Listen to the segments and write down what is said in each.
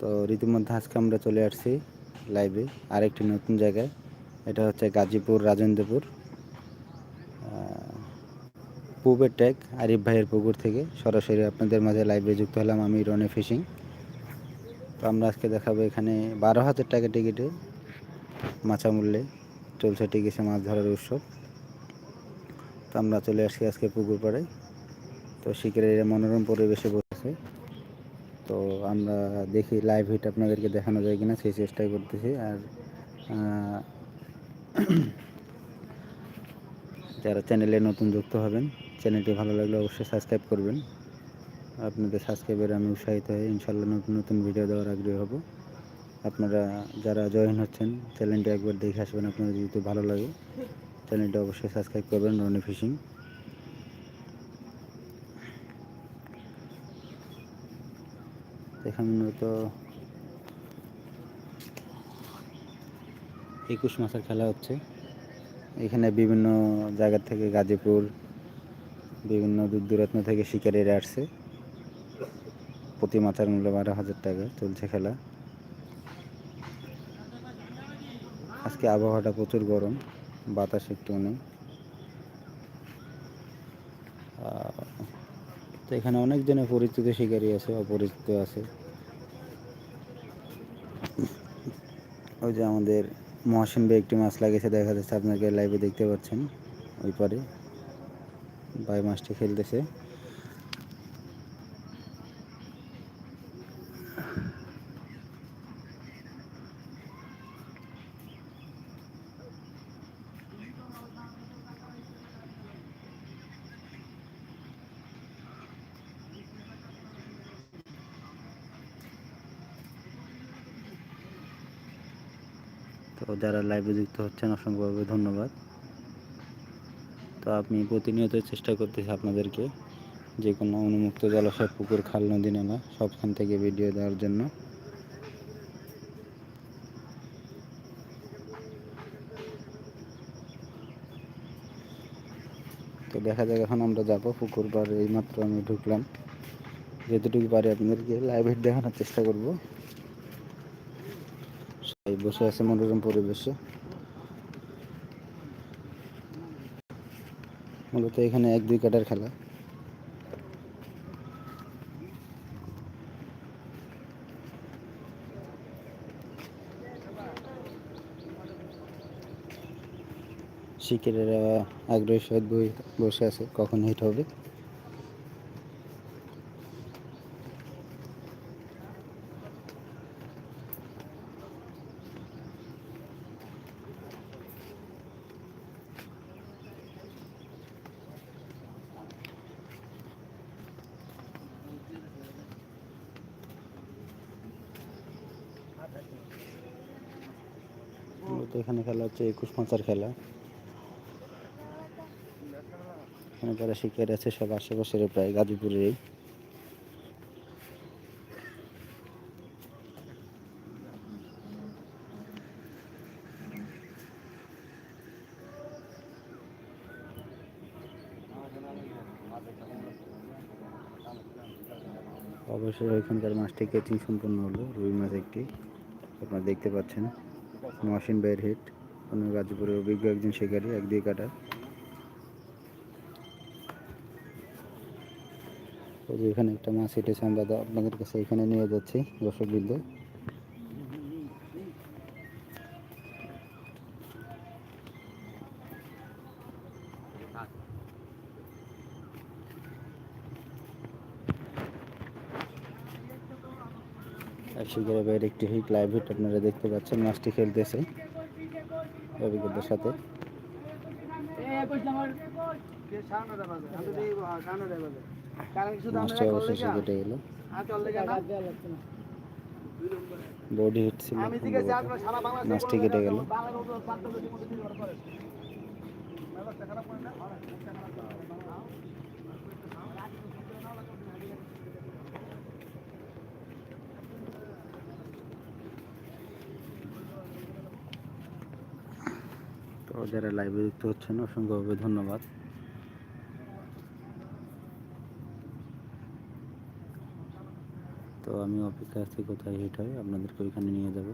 তো রীতিমধ্যে আজকে আমরা চলে আসছি লাইভে আরেকটি নতুন জায়গায়। এটা হচ্ছে গাজীপুর, রাজেন্দ্রপুর। পূবের ট্যাগ, আরিফ ভাইয়ের পুকুর থেকে। সরাসরি আপনাদের মাঝে লাইভে যুক্ত হলাম আমি, রনে ফিশিং। তো আমরা আজকে দেখাবো এখানে বারো হাজার টাকা টিকিটে মাছা মূল্যে চলছে টিকিসে মাছ ধরার উৎসব। তো আমরা চলে আসছি আজকে পুকুর পাড়ে। তো শিকারের মনোরম পরিবেশে বসেছে তো আমরা দেখি লাইভ হিট আপনাদেরকে দেখানো যায় কিনা, সেই চেষ্টাই করতেছি। আর যারা চ্যানেলে নতুন যুক্ত হবেন চ্যানেলটি ভালো লাগলে অবশ্যই সাবস্ক্রাইব করবেন। আপনাদের সাবস্ক্রাইবের আমি উৎসাহিত হয়ে ইনশাল্লাহ নতুন নতুন ভিডিও দেওয়ার আগ্রহী হব। আপনারা যারা জয়েন হচ্ছেন চ্যানেলটি একবার দেখে আসবেন, আপনাদের যদি ভালো লাগে চ্যানেলটি অবশ্যই সাবস্ক্রাইব করবেন, রনি ফিশিং এখানে মূলত একুশ মাসের খেলা হচ্ছে। এখানে বিভিন্ন জায়গা থেকে গাজীপুর, বিভিন্ন দূর দূরান্ত থেকে শিকারীরা আসছে। প্রতি মাথার মূল্য বারো হাজার টাকা চলছে খেলা। আজকে আবহাওয়াটা প্রচুর গরম, বাতাস একটু নেই। তো এখানে অনেক জনের পরিচিত শিকারী আছে, অপরিচিত আছে। ওই যে আমাদের মহাসিন ভাই একটি মাছ লাগিয়েছে, দেখা যাচ্ছে আপনাকে লাইভে দেখতে পাচ্ছেন, ওই পারে। ভাই মাছটি খেলতেছে। তো যারা লাইভে যুক্ত হচ্ছেন, অসংখ্যভাবে ধন্যবাদ। তো আমি প্রতিনিয়ত চেষ্টা করতেছি আপনাদেরকে যে কোনো উন্মুক্ত জলাশয়, পুকুর, খাল, নদী, নালা, সবখান থেকে ভিডিও দেওয়ার জন্য। তো দেখা যাক এখন আমরা যাব। পুকুর পার এইমাত্র আমি ঢুকলাম। যেতটুকু পারি আপনাদেরকে লাইভ দেখানোর চেষ্টা করব। বসে আছে, মনোরম পরিবেশে। মূলত এখানে এক, দুই কাটার খেলা। শিকারেরা আগ্রহী সহিত বসে আছে, কখন হিট হবে। মূলত এখানে খেলা হচ্ছে একুশ মাচার খেলা। এখানে যারা শিকারী আছে, সব আশেপাশের প্রায় গাজীপুরেরই। অবশ্যই এখানকার মাছটি কেচিং সম্পূর্ণ হলো। রুই মাছ একটি, আপনারা দেখতে পাচ্ছেন। মহাসিন ভাইয়ের হিট অন্য গাজীপুরের অভিজ্ঞ একজন শিকারী, এক দিয়ে কাটা। এখানে একটা মাছ হেঁটেছে আমরা আপনাদের কাছে এখানে নিয়ে যাচ্ছি, দর্শকবৃন্দ। বাইরে একটি হিট লাইভ হিট আপনারা দেখতে পাচ্ছেন মাছটি খেলতেছে অভিজ্ঞতার সাথে। মাছটি অবশেষে কেটে গেল। বডি হিট ছিল মাছটি কেটে গেল। যারা লাইভে যুক্ত হচ্ছেন অসংখ্যভাবে ধন্যবাদ। তো আমি অপেক্ষা আছি কোথায় হিট হয়, আপনাদেরকে ওইখানে নিয়ে যাব।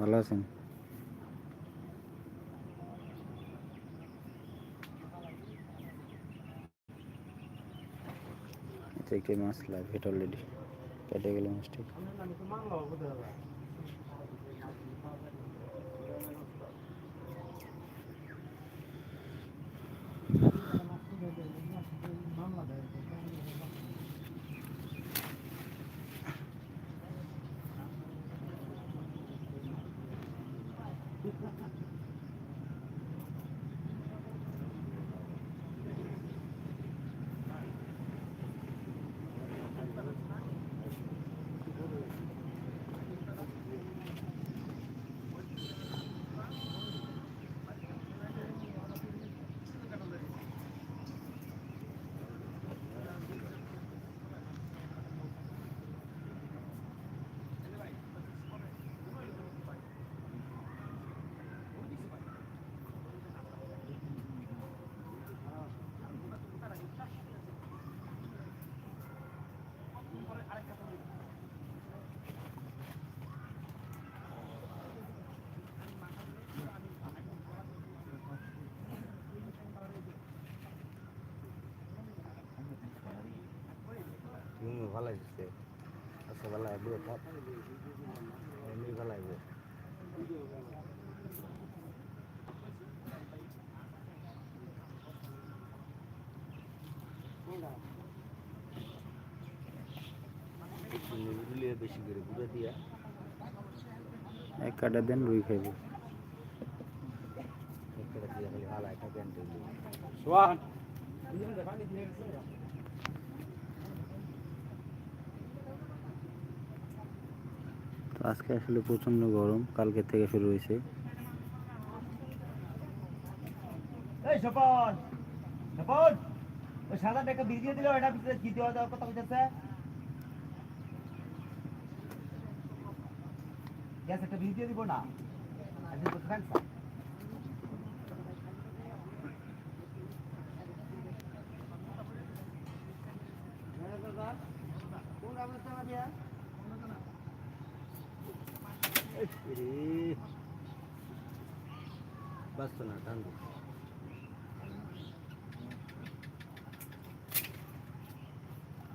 ভালো আছেন? একটি মাছ লাভ হিট অলরেডি কেটে গেল মাছটি হুম ভালো লাগছে আচ্ছা ভালো লাগবে এমনি ভালো লাগবে নিগুলিয়ে বেশি করে গুঁড়ো দিয়া এক কাটা দেন রুই খাইব একটা দিয়ে খালি ভালো একটা প্যান্ট তো আজকে আসলে প্রচণ্ড গরম, কালকে থেকে শুরু হয়েছে। সাদা দেওয়ার কথা গ্যাস একটা বিল দিয়ে দিব না একদিন বসে থাকছ বাঁচতো না ধান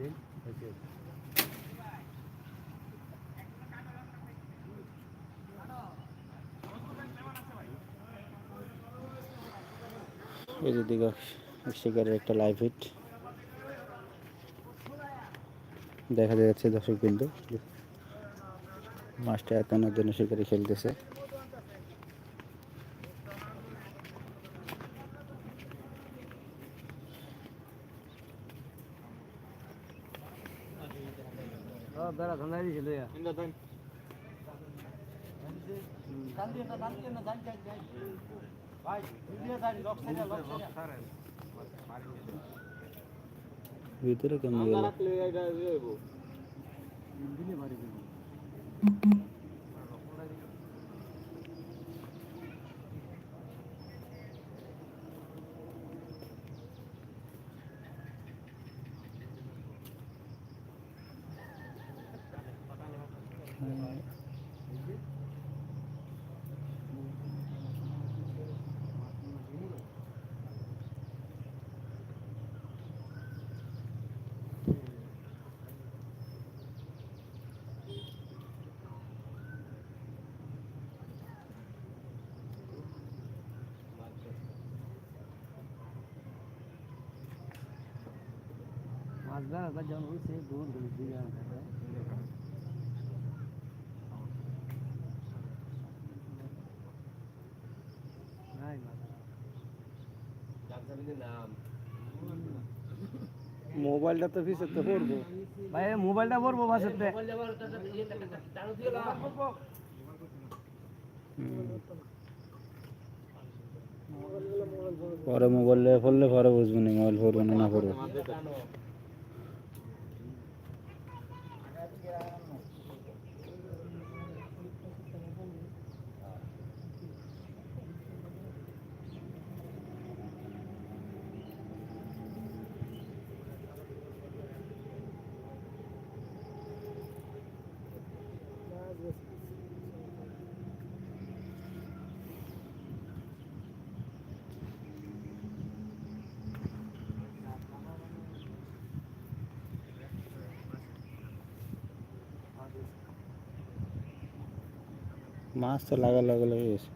দিন শিকারের একটা লাইভ হিট দেখা যাচ্ছে দর্শক বিন্দু মাছটা একানোর জন্য শিকারি খেলতেছে। বেড়া ধান দিয়েছিল ভিতরে কেমন গেল। মোবাইলটা তো ফিসতে পড়ব। ভাই মোবাইলটা পড়ব ভাষাতে পরে মোবাইলে পড়লে পরে বুঝব না মোবাইল পড়ব না না পড়ব। মাছ তো লাগা লাগা লেগে গেছে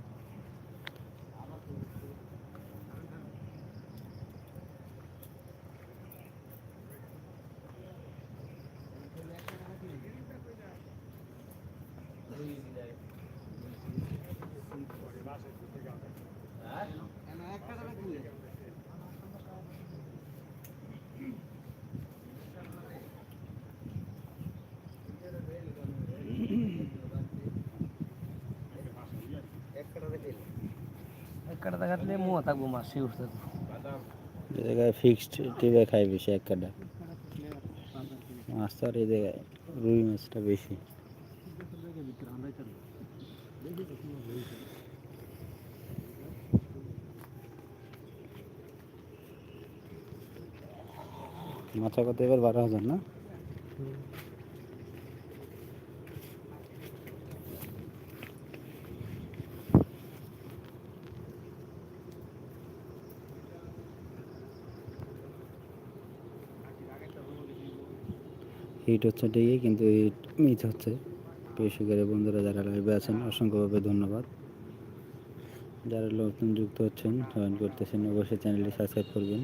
একটা দেখাতলে মুয়া থাকব মাছ উঠতে যে জায়গায় ফিক্সড টিপে খাই বেশি এক কাটা। মাছ তো আর এই জায়গায় রুই মাছটা বেশি। মাথা কত এবার বারো হাজার না? হিট হচ্ছে ঠিকই, কিন্তু হিট মিস হচ্ছে। পেশিকারী বন্ধুরা, যারা লাইভে আছেন, অসংখ্যভাবে ধন্যবাদ। যারা নতুন যুক্ত হচ্ছেন জয়েন করতেছেন, অবশ্যই চ্যানেলটি সাবস্ক্রাইব করবেন।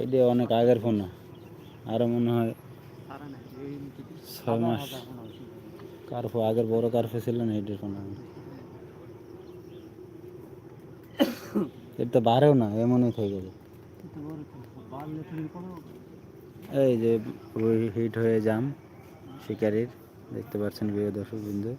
এইটা অনেক আগের ফোন। আরও মনে হয় ছয় মাস। কার্ফো, আগের বড় কার্ফো ছিল না এইটার ফোন। এটা বাড়েও না, এমনই থেকে গেছে। এই যে, হিট হয়ে জাম শিকারির, দেখতে পাচ্ছেন প্রিয় দর্শক বিন্দু